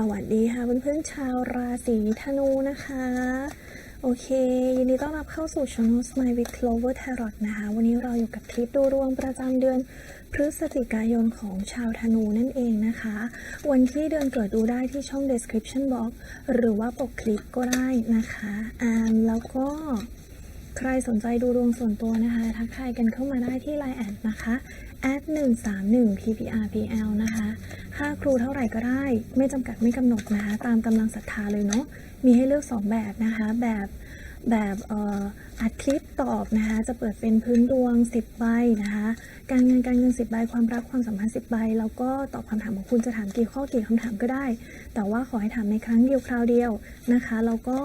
สวัสดีค่ะเพื่อนๆชาวราศีธนูนะคะ โอเค ยินดีต้อนรับเข้าสู่ช่อง Smile with Clover Tarot นะคะ วันนี้เราอยู่กับคลิปดูดวงประจำเดือนพฤศจิกายนของชาวธนูนั่นเองนะคะ วันที่เดือนเกิดดูได้ที่ช่อง description box หรือว่าปกคลิปก็ได้นะคะอ่าแล้วก็ ใครสนใจดูดวงส่วนตัวนะคะ ทักทายกันเข้ามาได้ที่ Line แอดนะคะแอด131 pprpl นะคะค่าครูเท่าไหร่ก็ได้ ไม่จำกัดไม่กำหนดนะคะ ตามกำลังศรัทธาเลยเนาะมีให้เลือก 2 แบบนะคะ แบบแบบอ่ออัดคลิปตอบนะคะ จะเปิดเป็นพื้นดวง 10 ใบนะคะ การเงินการเงิน 10 ใบ ความรักความสัมพันธ์ 10 ใบ แล้วก็ตอบคำถามของคุณจะถามกี่ข้อกี่คำถามก็ได้ แต่ว่าขอให้ถามในครั้งเดียวคราวเดียวนะคะ แล้วก็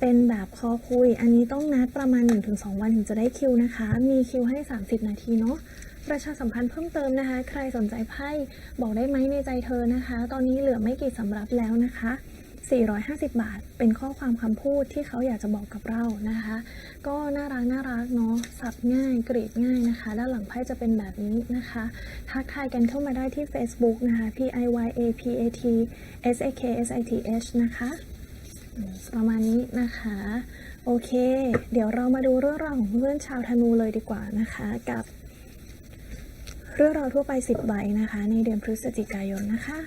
เป็นแบบคอคุย อันนี้ต้องนัดประมาณ 1-2 วันถึงจะได้คิวนะคะ มีคิวให้ 30 นาทีเนาะประชาสัมพันธ์เพิ่มเติมนะคะ ใครสนใจไพ่บอกได้ไหมในใจเธอนะคะ ตอนนี้เหลือไม่กี่สำรับแล้วนะคะ 450 บาท เป็นข้อความคำพูดที่เขาอยากจะบอกกับเรานะคะ ก็น่ารักน่ารักเนาะ สับง่ายกรีดง่ายนะคะ ด้านหลังไพ่จะเป็นแบบนี้นะคะ ทักทายกันเข้ามาได้ที่ Facebook นะคะ p i y a p a t s a k s i t h นะคะ ประมาณนี้นะคะ โอเค เดี๋ยวเรามาดูเรื่องราวของเพื่อนชาวธนูเลยดีกว่านะคะ กับ เรื่องราวทั่วไป 10 ใบนะคะ ในเดือนพฤศจิกายนนะคะ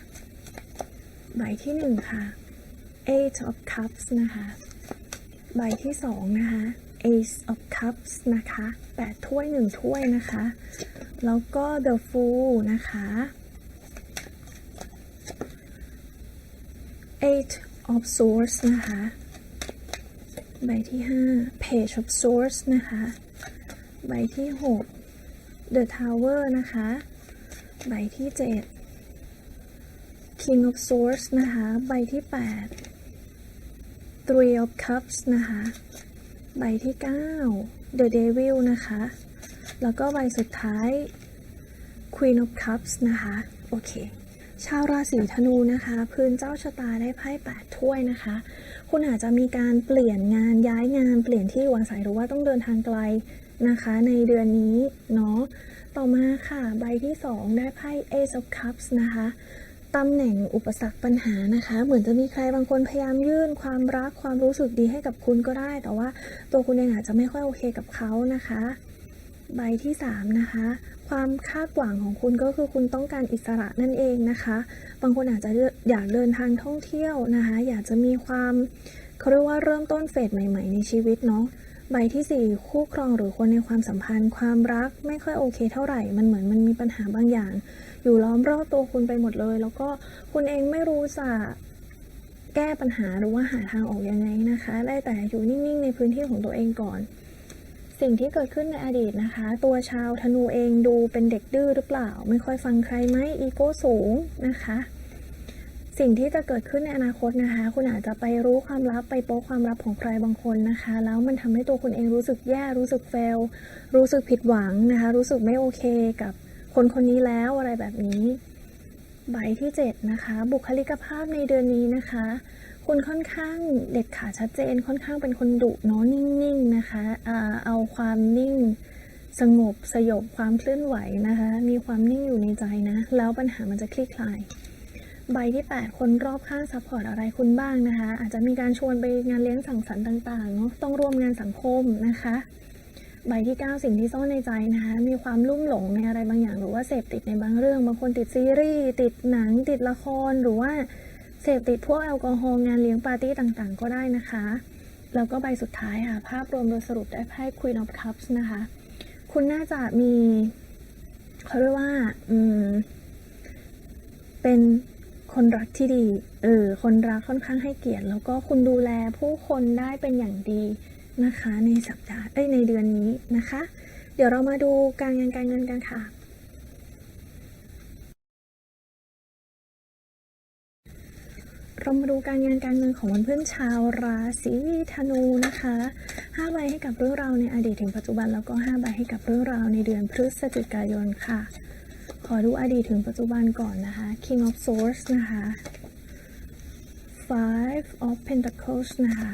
ใบที่ 1 ค่ะ Eight of Cups นะคะ ใบที่ 2 นะคะ Ace of Cups นะคะ 8 ถ้วย 1 ถ้วยนะคะ แล้วก็ The Fool นะคะ Eight of Swords นะคะ ใบที่ 5 Page of Swords นะคะ ใบที่ 6 The Tower นะคะ ใบที่ 7 King of Swords นะคะ ใบที่ 8 Three of Cups นะคะ ใบที่ 9 The Devil นะคะ แล้วก็ใบสุดท้าย Queen of Cups นะคะ โอเค ชาวราศีธนูนะคะ พื้นเจ้าชะตาได้ไพ่8ถ้วยนะคะ คุณอาจจะมีการเปลี่ยนงานย้ายงานเปลี่ยนที่อยู่อาศัยหรือว่าต้องเดินทางไกลนะคะ ในเดือนนี้เนาะต่อมาค่ะ ใบที่ 2 ได้ไพ่ Ace of Cups นะคะตำแหน่งอุปสรรคปัญหานะคะ เหมือนจะมีใครบางคนพยายามยื่นความรักความรู้สึกดีให้กับคุณก็ได้ แต่ว่าตัวคุณเองอาจจะไม่ค่อยโอเคกับเขานะคะ ใบที่ 3 นะคะ ความคาดหวังของคุณก็คือคุณต้องการอิสระนั่นเองนะคะ บางคนอาจจะอยากเดินทางท่องเที่ยวนะคะ อยากจะมีความเขาเรียกว่าเริ่มต้นเฟสใหม่ ๆ ในชีวิตเนาะใบที่ 4 คู่ครองหรือคนในความสัมพันธ์ ความรักไม่ค่อยโอเคเท่าไหร่ มันเหมือนมันมีปัญหาบางอย่าง อยู่ล้อมรอบตัวคุณไปหมดเลย แล้วก็คุณเองไม่รู้จะแก้ปัญหาหรือว่าหาทางออกยังไงนะคะ ได้แต่อยู่นิ่งๆ ในพื้นที่ของตัวเองก่อน สิ่งที่เกิดขึ้นในอดีตนะคะ ตัวชาวธนูเองดูเป็นเด็กดื้อหรือเปล่า ไม่ค่อยฟังใครไหมอีโก้สูงนะคะ สิ่งที่จะเกิดขึ้นในอนาคตนะคะ คุณอาจจะไปรู้ความลับไปโป๊ความลับของใครบางคนนะคะ แล้วมันทำให้ตัวคุณเองรู้สึกแย่รู้สึกเฟลรู้สึกผิดหวังนะคะ รู้สึกไม่โอเคกับคนคนนี้แล้วอะไรแบบนี้ใบที่ 7 นะคะ บุคลิกภาพในเดือนนี้นะคะ คุณค่อนข้างเด็ดขาดชัดเจนค่อนข้างเป็นคนดุเนาะนิ่งๆนะคะเอาความนิ่งสงบสยบความเคลื่อนไหวนะคะ มีความนิ่งอยู่ในใจนะ แล้วปัญหามันจะคลี่คลาย ใบที่ 8 คนรอบข้างซัพพอร์ตอะไรคุณบ้างนะคะ อาจจะมีการชวนไปงานเลี้ยงสังสรรค์ต่างๆเนาะต้องร่วมงานสังคมนะคะ ใบที่ 9 สิ่งที่ซ่อนในใจนะคะ มีความลุ่มหลงในอะไรบางอย่าง หรือว่าเสพติดในบางเรื่อง บางคนติดซีรีส์ติดหนังติดละครหรือว่า เสพติดพวกแอลกอฮอล์งานเลี้ยงปาร์ตี้ต่างๆ ก็ได้นะคะ แล้วก็ใบสุดท้ายค่ะ ภาพรวมโดยสรุปได้ไพ่ Queen of Cups นะคะ คุณน่าจะมีเขาเรียกว่า อืม เป็นคนรักที่ดี เออ คนรักค่อนข้างให้เกียรติ แล้วก็คุณดูแลผู้คนได้เป็นอย่างดีนะคะ ในสัปดาห์ เอ้ย ในเดือนนี้นะคะ เดี๋ยวเรามาดูการงานการเงินกันค่ะ เรามาดูการงานการเงินของเพื่อนชาวราศีธนูนะคะ5ใบให้กับเรื่องราวในอดีตถึงปัจจุบันแล้วก็5ใบให้กับเรื่องราวในเดือนพฤศจิกายนค่ะ ขอดูอดีตถึงปัจจุบันก่อนนะคะ King of Swords นะคะ Five of Pentacles นะคะ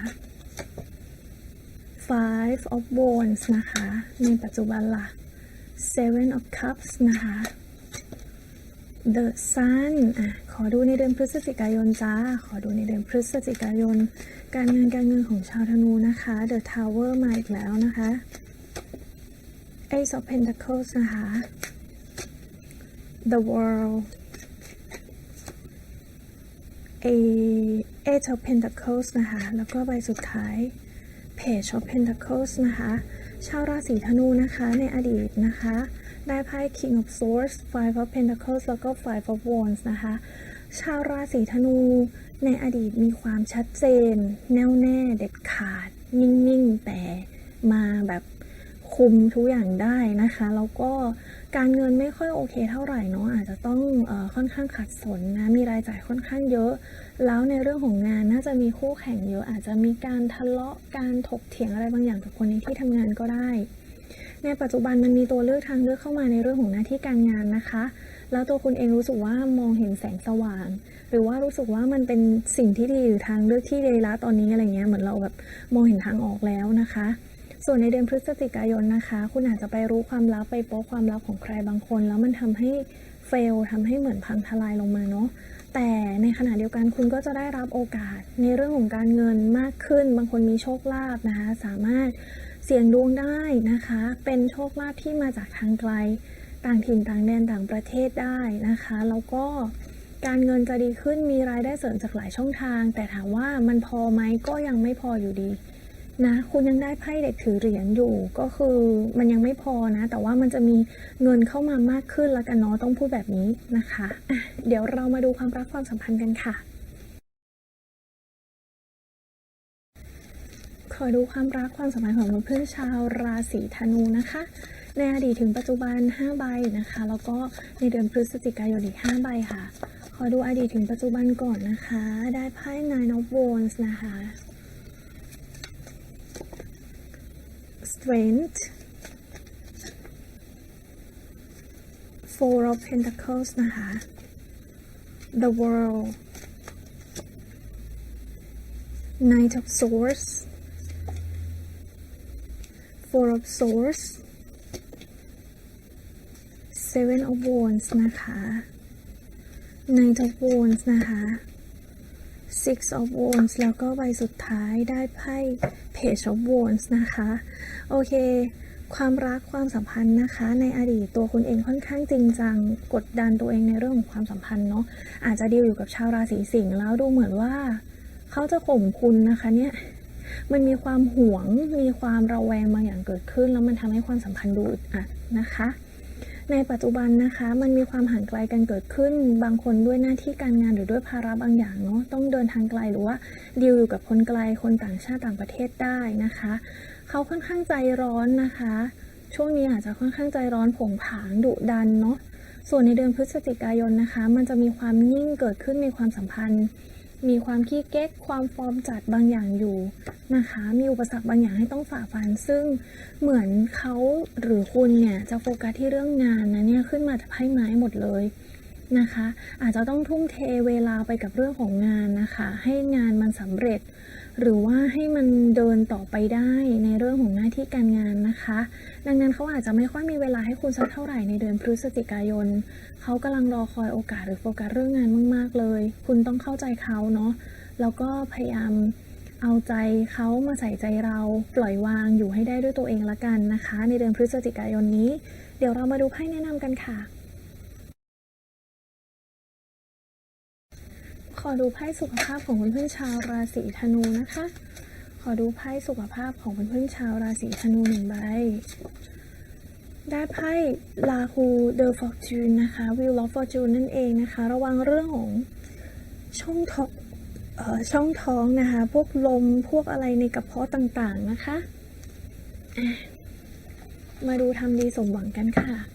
Five of Wands นะคะ ในปัจจุบันล่ะ Seven of Cups นะคะ The Sun อะขอดูในเดือนพฤศจิกายนจ้า ขอดูในเดือนพฤศจิกายน การเงินการเงินของชาวธนูนะคะ The Tower มาอีกแล้วนะคะ Ace of Pentacles นะคะ The World A Eight of Pentacles นะคะ แล้วก็ใบสุดท้าย Page of Pentacles นะคะ ชาวราศีธนูนะคะในอดีตนะคะ ได้ไพ่ King of Swords Five of Pentacles แล้วก็ Five of Wands นะคะ ชาวราศีธนูในอดีตมีความชัดเจน แน่วแน่เด็ดขาด นิ่ง ๆ แต่มาแบบคุมทุกอย่างได้นะคะ แล้วก็การเงินไม่ค่อยโอเคเท่าไหร่เนาะอาจจะต้องออค่อนข้างขัดสนนะมีรายจ่ายค่อนข้างเยอะ แล้วในเรื่องของงานน่าจะมีคู่แข่งเยอะ อาจจะมีการทะเลาะการถกเถียงอะไรบางอย่างกับคนในที่ทำงานก็ได้ ในปัจจุบันมันมีตัวเลือกทางเลือกเข้ามาในเรื่องของหน้าที่การงานนะคะ แล้วตัวคุณเองรู้สึกว่ามองเห็นแสงสว่าง หรือว่ารู้สึกว่ามันเป็นสิ่งที่ดีหรือทางเลือกที่ดีล้วตอนนี้อะไรเงี้ยเหมือนเราแบบมองเห็นทางออกแล้วนะคะ ส่วนในเดือนพฤศจิกายนนะคะ คุณอาจจะไปรู้ความลับไปโป๊ะความลับของใครบางคน แล้วมันทำให้เฟลทำให้เหมือนพังทลายลงมาเนาะแต่ในขณะเดียวกันคุณก็จะได้รับโอกาสในเรื่องของการเงินมากขึ้น บางคนมีโชคลาภนะคะ สามารถ เสี่ยงดวงได้นะคะ เป็นโชคลาภที่มาจากทางไกล ต่างถิ่นต่างแดนต่างประเทศได้นะคะ แล้วก็การเงินจะดีขึ้นมีรายได้เสริมจากหลายช่องทาง แต่ถามว่ามันพอไหมก็ยังไม่พออยู่ดีนะคุณยังได้ไพ่เด็กถือเหรียญอยู่ก็คือมันยังไม่พอนะ แต่ว่ามันจะมีเงินเข้ามามากขึ้นแล้วกันเนาะต้องพูดแบบนี้นะคะอะเดี๋ยวเรามาดูความรักความสัมพันธ์กันค่ะ ขอดูความรักความสัมพันธ์ของเพื่อนชาวราศีธนูนะคะ ในอดีตถึงปัจจุบัน 5 ใบนะคะ แล้วก็ในเดือนพฤศจิกายนอีก 5 ใบค่ะ ขอดูอดีตถึงปัจจุบันก่อนนะคะ ได้ไพ่ Nine of Wands นะคะ Strength Four of Pentacles นะคะ The World Knight of Swords Four of Swords Seven of Wands นะคะ Knight of Wands นะคะ Six of Wands แล้วก็ใบสุดท้ายได้ไพ่ Page of Wands นะคะ โอเค ความรักความสัมพันธ์นะคะ ในอดีตตัวคุณเองค่อนข้างจริงจังกดดันตัวเองในเรื่องของความสัมพันธ์เนาะอาจจะดีลอยู่กับชาวราศีสิงห์แล้วดูเหมือนว่า เขาจะข่มคุณนะคะเนี่ย มันมีความหวง มีความระแวงบางอย่างเกิดขึ้น แล้วมันทำให้ความสัมพันธ์ดูอึดอัดนะคะ ในปัจจุบันนะคะมันมีความห่างไกลกันเกิดขึ้น บางคนด้วยหน้าที่การงานหรือด้วยภาระบางอย่างเนาะต้องเดินทางไกลหรือว่าดีลอยู่กับคนไกลคนต่างชาติต่างประเทศได้นะคะ เขาค่อนข้างใจร้อนนะคะ ช่วงนี้อาจจะค่อนข้างใจร้อนผงผางดุดันเนาะส่วนในเดือนพฤศจิกายนนะคะ มันจะมีความนิ่งเกิดขึ้นในความสัมพันธ์ มีความขี้เก๊กความฟอร์มจัดบางอย่างอยู่นะคะ มีอุปสรรคบางอย่างให้ต้องฝ่าฟัน ซึ่งเหมือนเขาหรือคุณเนี่ยจะโฟกัสที่เรื่องงานนะเนี่ยขึ้นมาจะไพ่ไม้หมดเลยนะคะ อาจจะต้องทุ่มเทเวลาไปกับเรื่องของงานนะคะ ให้งานมันสำเร็จ หรือว่าให้มันเดินต่อไปได้ในเรื่องของหน้าที่การงานนะคะ ดังนั้นเขาอาจจะไม่ค่อยมีเวลาให้คุณสักเท่าไหร่ในเดือนพฤศจิกายน เขากำลังรอคอยโอกาสหรือโฟกัสเรื่องงานมาก ๆ เลย คุณต้องเข้าใจเขาเนาะแล้วก็พยายามเอาใจเขามาใส่ใจเราปล่อยวางอยู่ให้ได้ด้วยตัวเองละกันนะคะ ในเดือนพฤศจิกายนนี้ เดี๋ยวเรามาดูไพ่แนะนำกันค่ะ อดูไพ่สุขภาพของเพื่อนๆชาวราศีธนูนะคะ ขอดูไพ่สุขภาพของเพื่อนๆชาวราศีธนูหนึ่งใบ ได้ไพ่ลาคูเดอ f ฟอร์จูนนะคะวิลลอฟฟอร์จูนนั่นเองนะคะ ระวังเรื่องของช่องท้องช่องท้องนะคะ พวกลมพวกอะไรในกระเพาะต่างๆนะคะ มาดูทำดีสมหวังกันค่ะ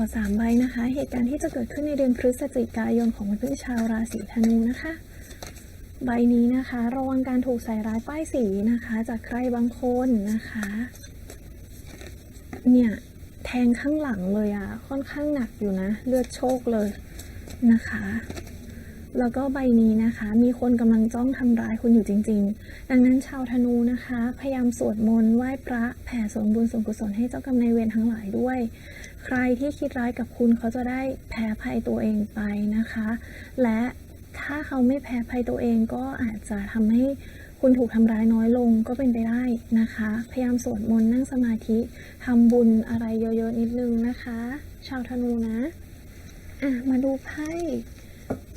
อสามใบนะคะ เหตุการณ์ที่จะเกิดขึ้นในเดือนพฤศจิกายนของเพื่อนชาวราศีธนูนะคะ ใบนี้นะคะระวังการถูกใส่ร้ายป้ายสีนะคะ จากใครบางคนนะคะ เนี่ยแทงข้างหลังเลยอะค่อนข้างหนักอยู่นะ เลือดโชคเลยนะคะ แล้วก็ใบนี้นะคะ มีคนกำลังจ้องทำร้ายคุณอยู่จริง ๆ ดังนั้นชาวธนูนะคะ พยายามสวดมนต์ไหว้พระแผ่ส่วนบุญส่วนกุศลให้เจ้ากรรมนายเวรทั้งหลายด้วย ใครที่คิดร้ายกับคุณเขาจะได้แพ้ภัยตัวเองไปนะคะ และถ้าเขาไม่แพ้ภัยตัวเองก็อาจจะทำให้คุณถูกทำร้ายน้อยลงก็เป็นไปได้นะคะ พยายามสวดมนต์นั่งสมาธิทำบุญอะไรเยอะๆนิดนึงนะคะ ชาวธนูนะ อะ มาดูไพ่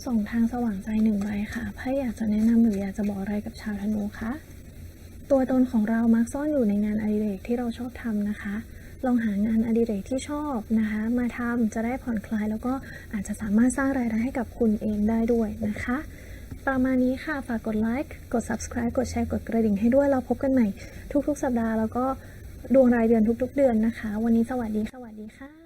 ส่งทางสว่างใจหนึ่งใบค่ะไพ่อยากจะแนะนำหรืออยากจะบอกอะไรกับชาวธนูคะตัวตนของเรามักซ่อนอยู่ในงานอดิเรกที่เราชอบทำนะคะ ลองหางานอดิเรกที่ชอบนะคะ มาทำจะได้ผ่อนคลายแล้วก็อาจจะสามารถสร้างรายได้ให้กับคุณเองได้ด้วยนะคะ ประมาณนี้ค่ะ ฝากกดไลค์กด subscribe กดแชร์กดกระดิ่งให้ด้วยเราพบกันใหม่ทุกๆ สัปดาห์แล้วก็ดวงรายเดือนทุกๆ เดือนนะคะ วันนี้สวัสดีสวัสดีค่ะ